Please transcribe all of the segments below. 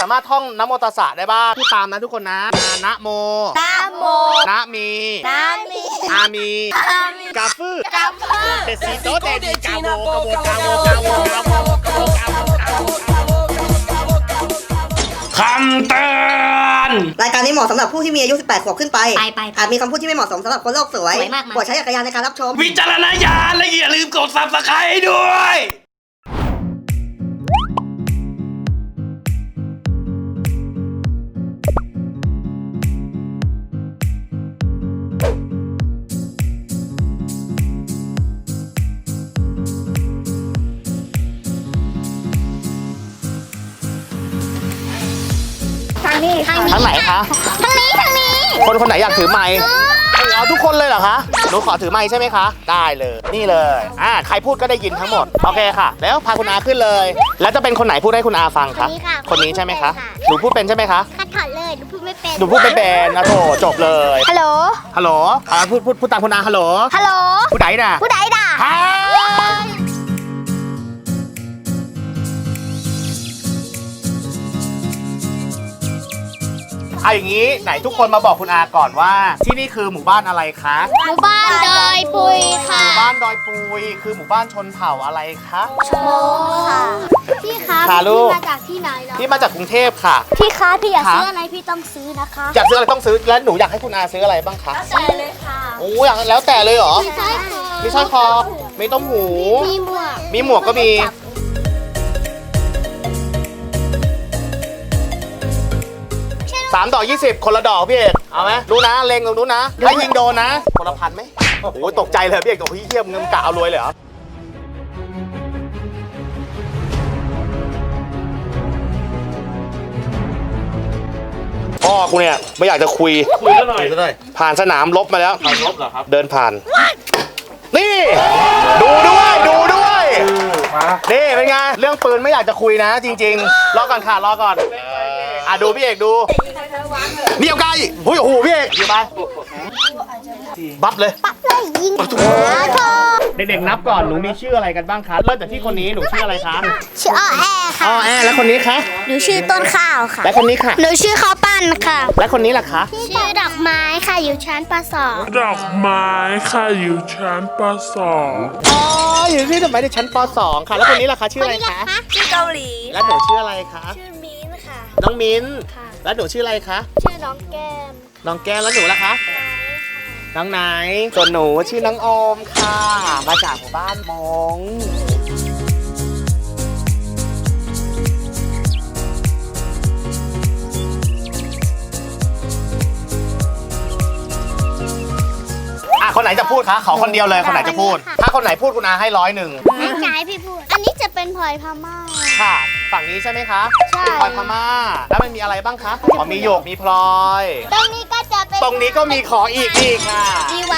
สามารถท่องนะโมตัสสะได้บ้างพูดตามนะทุกคนนะนะโมนะโมนะมีนะมีอามีอามีกาฟือกาฟือเดซิโตเดดีกาโวกาโวกาโวกาโวกาโวกาโวกาโวกาโวคำเตือนรายการนี้เหมาะสำหรับผู้ที่มีอายุ 18 ขวบขึ้นไป ไปไปอาจมีคำพูดที่ไม่เหมาะสมสำหรับคนโลกสวยสวยมากมาย โปรดใช้จักรยานในการรับชม วิจารณญาณและอย่าลืมกดซับสไครต์ด้วย นี้ทางทางไหนคะทางนี้ทางนี้คนคนไหนอยากถือไมค์เอาทุกคนเลยเหรอคะหนูขอถือไมค์ใช่ไหมคะ ได้เลย นี่เลย อ่า ใครพูดก็ได้ยินทั้งหมด โอเคค่ะ แล้วพาคุณอาขึ้นเลย แล้วจะเป็นคนไหนพูดให้คุณอาฟังคะ คนนี้ค่ะคนนี้ใช่ไหมคะคนนี้ค่ะหนูพูดเป็นใช่ไหมคะคัดถอดเลย หนูพูดไม่เป็น หนูพูดไม่เป็นนะโถจบเลย ฮัลโหล ฮัลโหล อ่า พูดพูดพูดตามคุณอาฮัลโหล ฮัลโหล ผู้ใดน่ะ ผู้ใดด่าฮะ เอาอย่างนี้ไหนทุกคนมาบอกคุณอาก่อนว่า ที่นี่คือหมู่บ้านอะไรคะ หมู่บ้านดอยปุยหค่ะมู่บ้านดอยปุยคือหมู่บ้านชนเผ่าอะไรคะโชค่ะพี่คะค่ะลูกพี่มาจากที่ไหนเหรอที่มาจากกรุงเทพค่ะ พี่คะพี่อยากค่ะซื้ออะไรพี่ต้องซื้อนะคะอยากซื้ออะไรต้องซื้อแล้วหนูอยากให้คุณอาซื้ออะไรบ้างคะใช่เลยค่ะโอ้อยากแล้วแต่เลยเหรอมีสร้อยคอมีสร้อยคอมีต้มหู มีหมวกมีหมวกก็มี สามดอกยี่สิบคนละดอกพี่เอกเอาไหมรู้นะเล็งตรงนู้นนะถ้ายิงโดนนะคนละพันไหมโอ้โหตกใจเลยพี่เอกโอ้ยเทียมเงินกะเอารวยเลยเหรอพ่อกูเนี่ยไม่อยากจะคุย คุยกันหน่อยหน่อยผ่านสนามรบมาแล้วการลบเหรอครับเดินผ่าน นี่ ดูด้วยดูด้วย มา นี่เป็นไง เรื่องปืนไม่อยากจะคุยนะ จริง ๆ รอก่อนค่ะรอก่อน อะดูพี่เอกดูนี่เอาไกลโอ้ยโอ้โหพี่เอกอยู่ไปบัฟเลยปั๊บเลยยิงหาโทเด็กๆนับก่อนหนูมีชื่ออะไรกันบ้างคะเริ่มจากที่คนนี้หนูชื่ออะไรคะชื่ออ้อแอค่ะอ๋อแอแล้วคนนี้คะหนูชื่อต้นข้าวค่ะ และคนนี้ค่ะ หนูชื่อข้าวปั้นค่ะ และคนนี้ล่ะคะชื่อดอกไม้ค่ะอยู่ชั้นปสองดอกไม้ค่ะอยู่ชั้นปสองอ๋ออยู่ที่ทำไมในชั้นป .2 ค่ะ แล้วคนนี้ล่ะคะชื่ออะไรคะชื่อเกาหลี และหนูชื่ออะไรคะชื่อมิ้ นค่ะน้องมิ้น ค่ะ แล้วหนูชื่ออะไรคะ ชื่อน้องแก้มน้องแก้วแล้วหนูล่ะคะ น้องไหนส่วนหนูชื่อน้องโอมค่ะ มาจากหมู่บ้านมง อะ คนไหนจะพูดคะ ขอคนเดียวเลย คนไหนจะพูด ถ้าคนไหนพูดคุณอาให้ร้อยหนึ่งแม่จ่ายพี่พูด อันนี้จะเป็นพลอยพม่า ค่ะ ฝั่งนี้ใช่ไหมคะใช่ พลอยพม่า แล้วมันมีอะไรบ้างคะอ๋อมีหยกมีพลอย ตรงนี้ก็จะเป็นตรงนี้ก็มีขออีกนี่ค่ะ ดีไว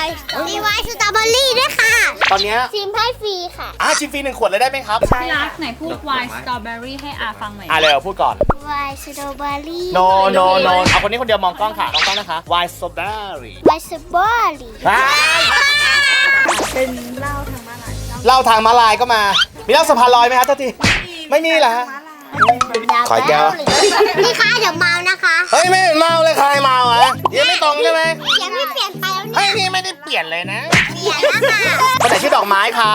ดีไวสตรอเบอรี่ด้วยค่ะตอนเนี้ยชิมให้ฟรีค่ะ อะชิมฟรีหนึ่งขวดเลยได้ไหมครับพี่รักไหนพูด wine strawberry ให้อาฟังหน่อยอะเร็วพูดก่อน ไวสตรอเบอรี่ no no no เอาคนนี้คนเดียวมองกล้องค่ะมองกล้องนะคะ why so berry ไวสตรอเบอรี่เป็นเหล้าทางมาลายเล่าทางมาลายก็มา มีเล่าสะพานลอยไหมคะเจ้าทีไม่มีเหรอฮะ ขออีกแก้ว พี่คะเดี๋ยวเมานะคะเฮ้ยไม่เห็นเมาเลยใครเมาอะยังไม่ตรงใช่ไหมเสียงไม่เปลี่ยนไปแล้วเฮ้เนี่ยยนี่ไม่ได้เปลี่ยนเลยนะเปลี่ยนแล้วค่ะคนไหนชื่อดอกไม้คะ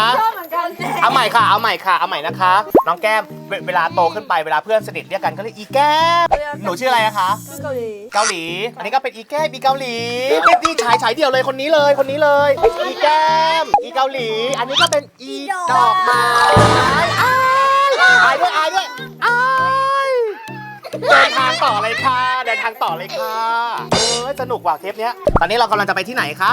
เอาใหม่ค่ะ เอาใหม่ค่ะ เอาใหม่นะคะ น้องแก้มเวเวลาโตขึ้นไปเวลาเพื่อนสนิทเรียกกันก็เรียกอีแก้มหนูชื่ออะไรอะคะ เกาหลี เกาหลี อันนี้ก็เป็นอีแก้มอีเกาหลีเป็นนี่ชายชายเดียวเลยคนนี้เลยคนนี้เลย อีแก้ม อีเกาหลี อันนี้ก็เป็นอีดอกไม้อ้ายอายด้วยอายด้วยอาย เดินทางต่อเลยค่ะ เดินทางต่อเลยค่ะ เออสนุกว่ะเทปเนี้ย ตอนนี้เรากำลังจะไปที่ไหนคะ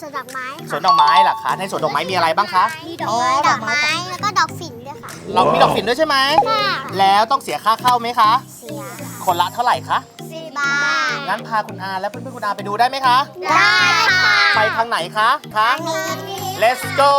สวนดอกไม้สวนดอกไม้เหรอคะในสวนดอกไม้มีอะไรบ้างคะ มีดอกไม้ดอกไม้แล้วก็ดอกฝิ่นด้วยค่ะ เรามีดอกฝิ่นด้วยใช่ไหมค่ะแล้วต้องเสียค่าเข้าไหมคะ เสียคนละเท่าไหร่คะสิบบาทงั้นพาคุณอาและเพื่อนๆคุณอาไปดูได้ไหมคะ ได้ค่ะ ไปทางไหนคะคะนี้ Let's go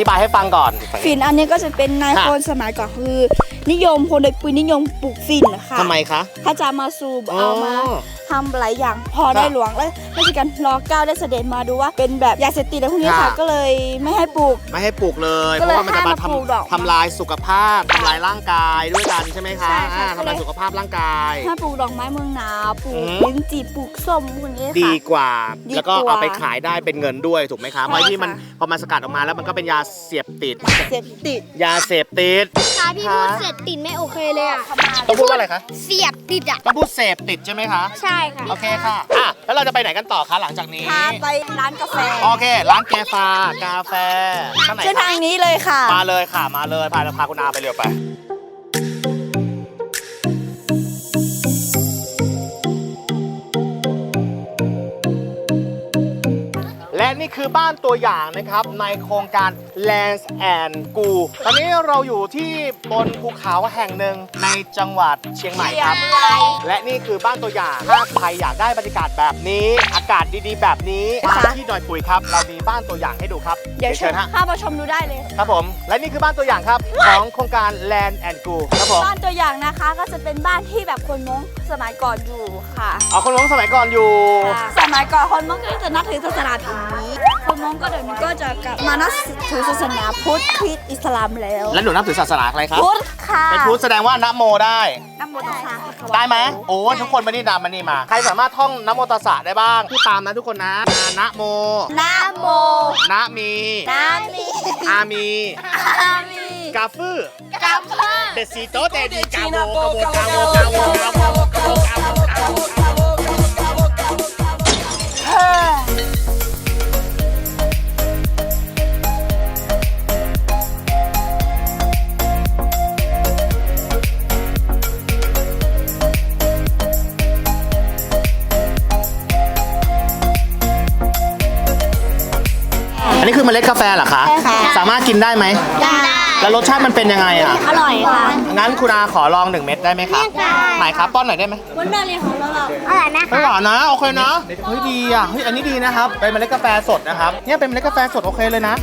ธิบายายให้ฟังก่อน ฝิ่นอันนี้ก็จะเป็นนายค่ะ คนสมัยก่อนคือ นิยมคนโดยปุยนิยมปลูกฝิ่นนะคะทำไมคะพระจามาสูบเอามา อ๋อ ทำหลายอย่างพอได้ค่ะหลวงแล้วราชการรอเก้าได้เสด็จมาดูว่า เป็นแบบยาเสพติดอะไรพวกนี้ค่ะค่ะก็เลยไม่ให้ปลูก ไม่ให้ปลูกเลย เพก็เลยราะว่ามันจะมาห้ามมาปลูกดอกทำทำลายสุขภาพทำลายร่างกายด้วยกันใช่ไหมคะใช่ค่ะอ่าก็เลยทำลายสุขภาพร่างกายถ้าปลูกดอกไม้เมืองหนาวปลูกอืมลิ้นจี่ปลูกส้มพวกนี้ดีค่ะกว่าดีแล้วก็กว่าเอาไปขายได้เป็นเงินด้วยถูกไหมคะเพราะที่มันค่ะพอมันสกัดออกมาแล้วมันก็เป็นยาเสพติดเสพติดยาเสพติดค่ะพี่พูดเสร็จติดไม่โอเคเลยอะต้องพูดว่าอะไรคะเสียบติดอะต้องพูดเสพติดใช่ไหมคะใช่ค่ะโอเคค่ะอะแล้วเราจะไปไหนกันต่อคะหลังจากนี้พาไปร้านกาแฟโอเค ร้านแกฟากาแฟข้างไหนเส้นคะทางนี้เลยค่ะ มาเลยค่ะมาเลยพาพาคุณอาไปเร็วไป นี่คือบ้านตัวอย่างนะครับ ในโครงการ Lands and Go ตอนนี้เราอยู่ที่บนภูเขาแห่งหนึ่งในจังหวัดเชียงใหม่ครับ และนี่คือบ้านตัวอย่าง ถ้าใครอยากได้บรรยากาศแบบนี้ อากาศดีๆ แบบนี้มาที่ดอยปุยครับ เรามีบ้านตัวอย่างให้ดูครับเดี๋ยวเชิเชิญญฮะเข้ามาชมดูได้เลย ครับผม และนี่คือบ้านตัวอย่างครับ ของโครงการ Land and Go ครับผม บ้านตัวอย่างนะคะก็จะเป็นบ้านที่แบบคนม้งสมัยก่อนอยู่ค่ะ เอาคนม้งสมัยก่อนอยู่ สมัยก่อนคนม้งก็จะนับถือศาสนาผี คนม้งก็เดี๋ยวนี้ก็จะกลับมานับถือศาสนาพุทธคริสต์อิสลามแล้วแล้วหนูนับถือศาสนาอะไรครับพุทธค่ะเป็นพุทธแสดงว่านะโมได้นับโมตัสสะได้ไหมโอ้ยทุกคนมานี่ดามานี่มา ใครสามารถท่องนะโมตัสสะได้บ้างพูดตามนะทุกคนนะนะโมนะโมนะมีนะมีอามีอามีกาฟือกัมเพื่อ เดซิโตเตดีกาโวกาโวกาโวกาโวกาโว เมล็ดกาแฟเหรอคะสามารถกินได้ไหม ได้แล้วรสชาติมันเป็นยังไงอะ อร่อยค่ะ งั้นคุณอาขอลองหนึ่งเม็ดได้ไหมครับได้ ไหนครับป้อนหน่อยได้ไหมวันแม่เรียนของเราเราอร่อยไหมไม่คะหวานนะโอเคนะเฮ้ยดีอะเฮ้ยอันนี้ดีนะครับเป็นเมล็ดกาแฟสดนะครับเนี่ยเป็นเมล็ดกาแฟสดโอเคเลยนะ